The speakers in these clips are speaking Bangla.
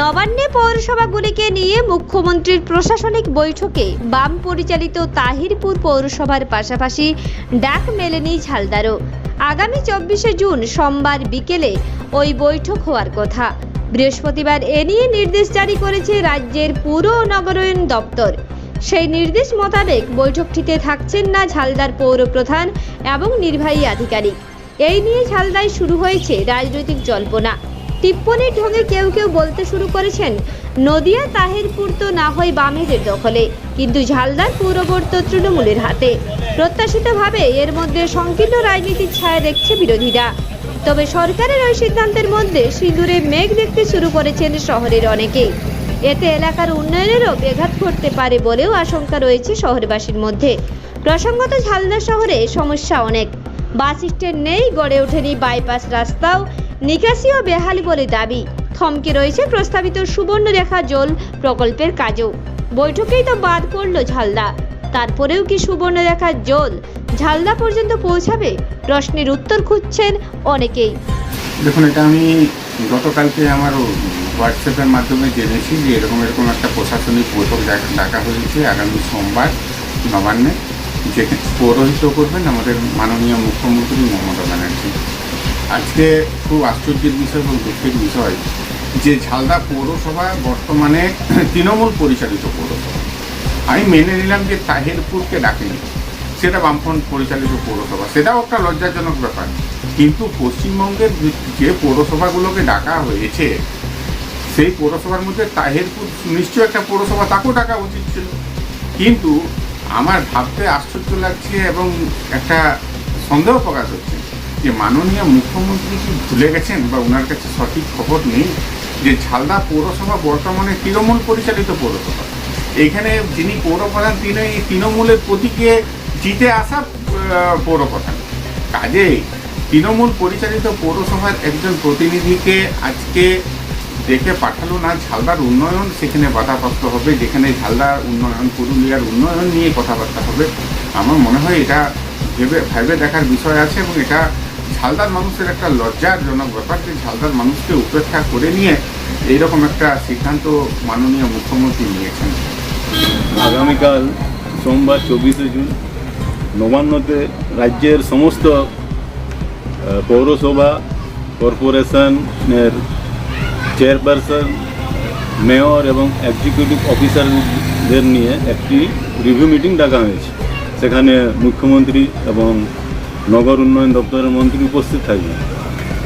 নবান্নে পৌরসভাগুলিকে নিয়ে মুখ্যমন্ত্রীর প্রশাসনিক বৈঠকে বাম পরিচালিত তাহিরপুর পৌরসভার পাশাপাশি ডাক মেলেনি ঝালদারও। আগামী চব্বিশে জুন সোমবার বিকেলে ওই বৈঠক হওয়ার কথা। বৃহস্পতিবার এ নিয়ে নির্দেশ জারি করেছে রাজ্যের পুর ও নগরায়ণ দপ্তর। সেই নির্দেশ মোতাবেক বৈঠকটিতে থাকছেন না ঝালদার পৌর প্রধান এবং নির্বাহী আধিকারিক। এই নিয়ে ঝালদায় শুরু হয়েছে রাজনৈতিক জল্পনা। টিপ্পনির ঢঙে কেউ কেউ বলতে শুরু করেছেন, নদিয়া, তাহিরপুর তো না হয় বামেদের দখলে, কিন্তু ঝালদার পূর্ববর্ত তৃণমূলের হাতে। প্রত্যাশিতভাবে এর মধ্যে সংকীর্ণ রাজনীতির ছায়া দেখছে বিরোধীরা। তবে সরকারের ওই সিদ্ধান্তের মধ্যে সিঁদুরে মেঘ দেখতে শুরু করেছেন শহরের অনেকেই এতে এলাকার উন্নয়নেরও ব্যাঘাত ঘটতে পারে বলেও আশঙ্কা রয়েছে শহরবাসীর মধ্যে। প্রসঙ্গত, ঝালদা শহরে সমস্যা অনেক। বাস স্ট্যান্ড নেই, গড়ে ওঠেনি বাইপাস রাস্তাও। নিকাশি ও বেহালি বলে দাবি। থমকে রয়েছে প্রস্তাবিত সুবর্ণরেখা জল প্রকল্পের কাজও। বৈঠকেই তো বাদ পড়ল ঝালদা। তারপরেও কি সুবর্ণরেখার জল ঝালদা পর্যন্ত পৌঁছাবে? প্রশ্নের উত্তর খুঁজছেন অনেকেই। দেখুন, এটা আমি গতকালকে আমার হোয়াটসঅ্যাপের মাধ্যমে জেনেছি যে এরকম এরকম একটা প্রশাসনিক বৈঠক ডাক- হয়েছে আগামী সোমবার নবান্নে যেখানে পৌরোহিত্য করবেন আমাদের মাননীয় মুখ্যমন্ত্রী মমতা ব্যানার্জি। আজকে খুব আশ্চর্যের বিষয় এবং দুঃখের বিষয় যে ঝালদা পৌরসভা বর্তমানে তৃণমূল পরিচালিত পৌরসভা। আমি মেনে নিলাম যে তাহিরপুরকে ডাকেনি। সেটা বামফ্রন্ট পরিচালিত পৌরসভা। সেটাও একটা লজ্জাজনক ব্যাপার। কিন্তু পশ্চিমবঙ্গের যে পৌরসভাগুলোকে ডাকা হয়েছে, সেই পৌরসভার মধ্যে তাহিরপুর নিশ্চয় একটা পৌরসভা, তাকেও ডাকা উচিত ছিল। কিন্তু আমার ভাবতে আশ্চর্য লাগছে এবং একটা সন্দেহ প্রকাশ হচ্ছে। যে মাননীয় মুখ্যমন্ত্রী কি ভুলে গেছেন বা ওনার কাছে সঠিক খবর নেই যে ঝালদা পৌরসভা বর্তমানে তৃণমূল পরিচালিত পৌরসভা? এখানে যিনি পৌরপ্রধান, তিনি তৃণমূলের প্রতীকে জিতে আসা পৌরপ্রধান। কাজেই তৃণমূল পরিচালিত পৌরসভার একজন প্রতিনিধিকে আজকে দেখে পাঠালো না, ঝালদার উন্নয়ন সেখানে বাধাপ্রাপ্ত হবে, যেখানে ঝালদার উন্নয়ন, পুরুলিয়ার উন্নয়ন নিয়ে কথাবার্তা হবে। আমার মনে হয় এটা ভেবে ভেবে দেখার বিষয় আছে এবং এটা ঝালদার মানুষের একটা লজ্জারজনক ব্যাপার যে ঝালদার মানুষকে উপেক্ষা করে নিয়ে এইরকম একটা সিদ্ধান্ত মাননীয় মুখ্যমন্ত্রী নিয়েছেন। আগামীকাল সোমবার চব্বিশে জুন নবান্নতে রাজ্যের সমস্ত পৌরসভা, কর্পোরেশনের চেয়ারপারসন, মেয়র এবং এক্সিকিউটিভ অফিসারদের নিয়ে একটি রিভিউ মিটিং ডাকা হয়েছে। সেখানে মুখ্যমন্ত্রী এবং নগর উন্নয়ন দপ্তরের মন্ত্রী উপস্থিত থাকবেন।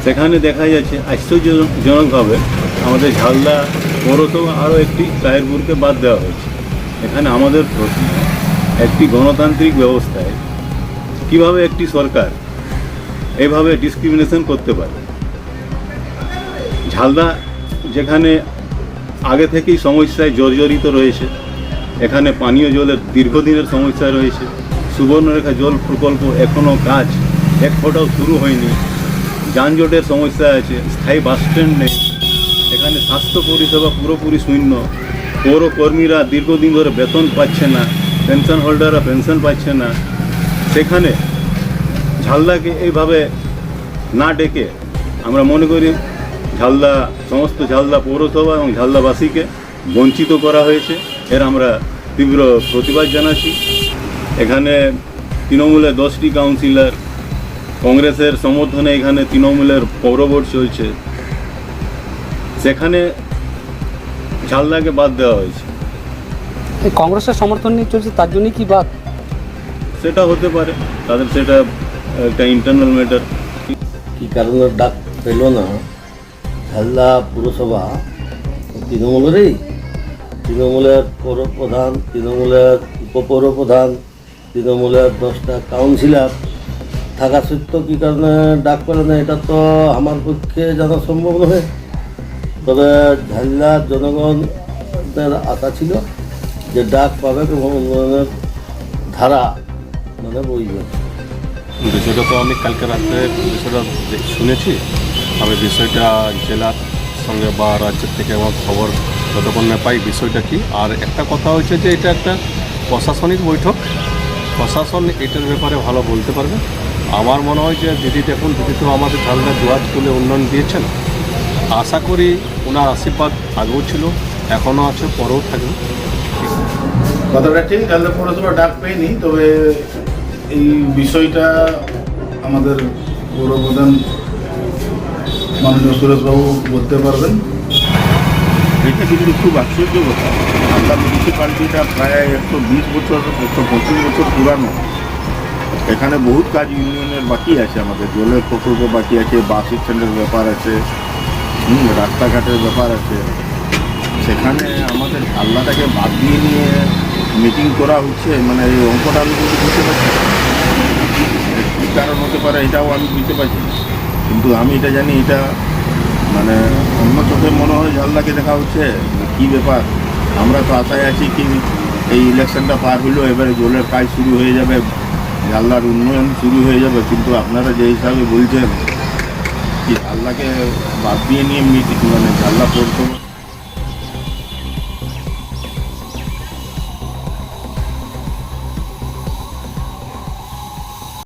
সেখানে দেখা যাচ্ছে আশ্চর্যজনকভাবে আমাদের ঝালদা পৌরসভা আরও একটি তাহিরপুরকে বাদ দেওয়া হয়েছে। এখানে আমাদের প্রশ্ন একটি গণতান্ত্রিক ব্যবস্থায় কীভাবে একটি সরকার এভাবে ডিসক্রিমিনেশন করতে পারে? ঝালদা যেখানে আগে থেকেই সমস্যায় জর্জরিত রয়েছে, এখানে পানীয় জলের দীর্ঘদিনের সমস্যা রয়েছে সুবর্ণরেখা জল প্রকল্প এখনও কাজ। এক ফোটাও শুরু হয়নি। যানজটের সমস্যা আছে, স্থায়ী বাস স্ট্যান্ড নেই। এখানে স্বাস্থ্য পরিষেবা পুরোপুরি শূন্য। পৌর কর্মীরা দীর্ঘদিন ধরে বেতন পাচ্ছে না, পেনশন হোল্ডাররা পেনশন পাচ্ছে না। সেখানে ঝালদাকে এইভাবে না ডেকে আমরা মনে করি ঝালদা, সমস্ত ঝালদা পৌরসভা এবং ঝালদাবাসীকে বঞ্চিত করা হয়েছে। এর আমরা তীব্র প্রতিবাদ জানাচ্ছি। এখানে তৃণমূলের দশটি কাউন্সিলর কংগ্রেসের সমর্থনে এখানে তৃণমূলের পৌরভোট চলছে সেখানে ঝালদাকে বাদ দেওয়া হয়েছে। কংগ্রেসের সমর্থন নিয়ে চলছে তার জন্যই কি বাদ? সেটা হতে পারে তাদের সেটা একটা ইন্টারনাল ম্যাটার কি কারণে ডাক পেল না? ঝালদা পুরসভা তৃণমূলেরই? তৃণমূলের পৌরপ্রধান তৃণমূলের উপপৌরপ্রধান তৃণমূলের দশটা কাউন্সিলার থাকা সত্ত্বেও কী কারণে ডাক পেল না, এটা তো আমার পক্ষে জানা সম্ভব নয় তবে ঝালদার জনগণের আশা ছিল যে ডাক পাবে উন্নয়নের ধারা মানে বইবে। বিষয়টা তো আমি কালকে রাত্রে বিষয়টা শুনেছি। আমি বিষয়টা জেলার সঙ্গে বা রাজ্যের থেকে আমার খবর যতক্ষণ না পাই বিষয়টা কি। আর একটা কথা হচ্ছে যে এটা একটা প্রশাসনিক বৈঠক। প্রশাসন এটার ব্যাপারে ভালো বলতে পারবে। আমার মনে হয় যে দিদি দেখুন, দিদি তো আমাদের ঝালদা দুয়ার তুলে উন্নয়ন দিয়েছেন। আশা করি ওনার আশীর্বাদ আগেও ছিল এখনও আছে, পরেও থাকবে। কথাটা ঠিক ঝালদা পৌরসভা ডাক পেয়নি, তবে এই বিষয়টা আমাদের পৌরপ্রধান মাননীয় সুরেশবাবু বলতে পারবেন। এটা কিন্তু খুব আশ্চর্য কথা। আমরা মিউনিসিপ্যালিটিটা প্রায় একশো বিশ বছর, একশো পঁচিশ বছর পুরানো। এখানে বহুত কাজ ইউনিয়নের বাকি আছে আমাদের। জলের প্রকল্প বাকি আছে, বাস স্ট্যান্ডের ব্যাপার আছে রাস্তাঘাটের ব্যাপার আছে। সেখানে আমাদের আল্লাহটাকে বাদ দিয়ে নিয়ে মিটিং করা হচ্ছে। মানে এই অঙ্কটা আমি কিন্তু বুঝতে পারছি কী কারণ হতে পারে এটাও আমি বুঝতে পারছি কিন্তু আমি এটা জানি, এটা মানে অন্য চোখে মনে হয় জানলাকে দেখা হচ্ছে কি ব্যাপার? আমরা তো আশায় আছি কি এই ইলেকশনটা পার হইল এবারে জলের কাজ শুরু হয়ে যাবে জাল্লার উন্নয়ন শুরু হয়ে যাবে। কিন্তু আপনারা যে হিসাবে বলছেন কি জাল্লাকে বাদ দিয়ে নিয়ে মিটিং মানে জাল্লা পৌরসভা